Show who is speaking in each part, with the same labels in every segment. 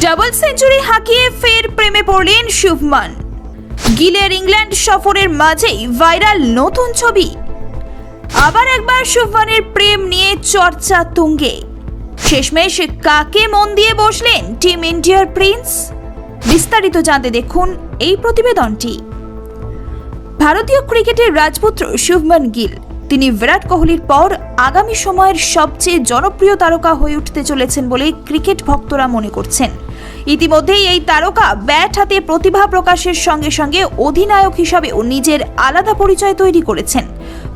Speaker 1: Double century হাঁকিয়ে ফের প্রেমে পড়লেন শুভমান। গিলের ইংল্যান্ড সফরের মাঝেই ভাইরাল নতুন ছবি। আবার একবার শুভমানের প্রেম নিয়ে চর্চা তুঙ্গে। শেষমেশ কাকে মন দিয়ে বসলেন টিম ইন্ডিয়ার প্রিন্স? বিস্তারিত জানতে দেখুন এই প্রতিবেদনটি। ভারতীয় ক্রিকেটের রাজপুত্র শুভমান গিল। তিনি বিরাট কোহলির পর আগামী সময়ের সবচেয়ে জনপ্রিয় তারকা হয়ে উঠতে চলেছেন বলে ক্রিকেট ভক্তরা মনে করছেন। ইতিমধ্যেই এই তারকা ব্যাট হাতে প্রতিভা প্রকাশের সঙ্গে সঙ্গে অধিনায়ক হিসাবেও নিজের আলাদা পরিচয় তৈরি করেছেন।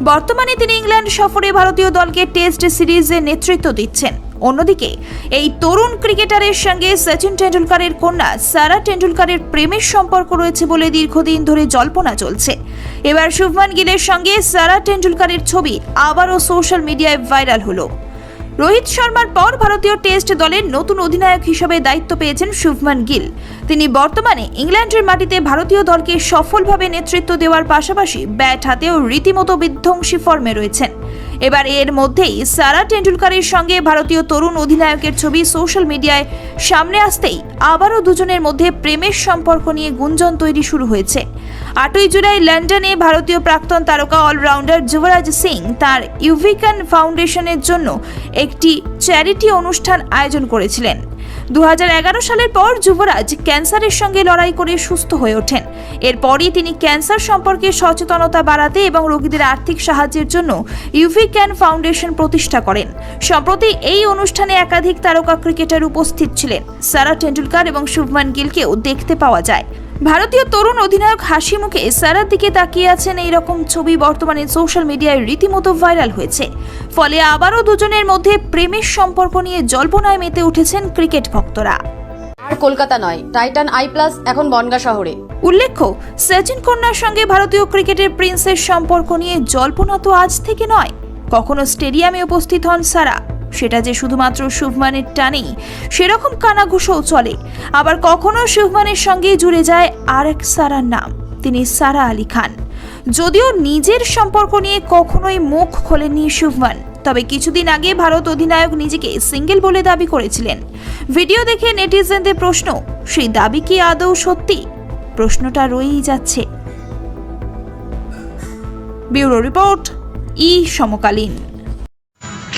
Speaker 1: বর্তমানে তিনি ইংল্যান্ড সফরে ভারতীয় দলকে টেস্ট সিরিজে নেতৃত্ব দিচ্ছেন। অন্যদিকে, এই তরুণ ক্রিকেটারের সঙ্গে সচিন টেন্ডুলকারের কন্যা সারা টেন্ডুলকারের প্রেমের সম্পর্ক রয়েছে বলে দীর্ঘদিন ধরে জল্পনা চলছে। এবার শুভমান গিলের সঙ্গে সারা টেন্ডুলকারের ছবি আবারও সোশ্যাল মিডিয়ায় ভাইরাল হলো। রোহিত শর্মার পর ভারতীয় টেস্ট দলের নতুন অধিনায়ক হিসেবে দায়িত্ব পেয়েছেন শুভমান গিল। তিনি বর্তমানে ইংল্যান্ডের মাটিতে ভারতীয় দলকে সফলভাবে নেতৃত্ব দেওয়ার পাশাপাশি ব্যাট হাতেও রীতিমতো বিধ্বংসী ফর্মে রয়েছেন। এবার এর মধ্যেই সারা টেন্ডুলকারের সঙ্গে ভারতীয় তরুণ অধিনায়কের ছবি সোশ্যাল মিডিয়ায় সামনে আসতেই আবারও দুজনের মধ্যে প্রেমের সম্পর্ক নিয়ে গুঞ্জন তৈরি শুরু হয়েছে। আটই জুলাই লন্ডনে ভারতীয় প্রাক্তন তারকা অলরাউন্ডার যুবরাজ সিং তার ইউভিকান ফাউন্ডেশনের জন্য একটি চ্যারিটি অনুষ্ঠান আয়োজন করেছিলেন। দু হাজার এগারো সালের পর যুবরাজ ক্যান্সারের সঙ্গে লড়াই করে সুস্থ হয়ে ওঠেন। এরপরই তিনি ক্যান্সার সম্পর্কে সচেতনতা বাড়াতে এবং রোগীদের আর্থিক সাহায্যের জন্য ইউভি ক্যান ফাউন্ডেশন প্রতিষ্ঠা করেন। সম্প্রতি এই অনুষ্ঠানে একাধিক তারকা ক্রিকেটার উপস্থিত ছিলেন। সারা টেন্ডুলকার এবং শুভমান গিলকেও দেখতে পাওয়া যায়। ভারতীয় তরুণ অধিনায়ক হাসি মুখে সারার দিকে তাকিয়ে আছেন এই রকম ছবি বর্তমানে সোশ্যাল মিডিয়ায় রীতিমতো ভাইরাল হয়েছে। ফলে আবারও দুজনের মধ্যে প্রেমের সম্পর্ক নিয়ে জল্পনায় মেতে উঠেছেন ক্রিকেট ভক্তরা।
Speaker 2: আর কলকাতা নয় টাইটান আই প্লাস এখন বনগা শহরে।
Speaker 1: উল্লেখ্য সচিন কন্যার সঙ্গে ভারতীয় ক্রিকেটের প্রিন্সের সম্পর্ক নিয়ে জল্পনা তো আজ থেকে নয়। কখনো স্টেডিয়ামে উপস্থিত হন সারা। সেটা যে শুধুমাত্র শুভমানের টানেই, সেরকম কানাঘুষোও চলে। আবার কখনো শুভমানের সঙ্গেই জুড়ে যায় আর এক সারার নাম, তিনি সারা আলী খান। যদিও নিজের সম্পর্ক নিয়ে কখনোই মুখ খোলেননি শুভমান, তবে কিছুদিন আগে ভারত অধিনায়ক নিজেকে সিঙ্গেল বলে দাবি করেছিলেন। ভিডিও দেখে নেটিজেনদের প্রশ্ন, সেই দাবি কি আদৌ সত্যি? প্রশ্নটা রয়েই যাচ্ছে। ব্যুরো রিপোর্ট, ই সমকালীন।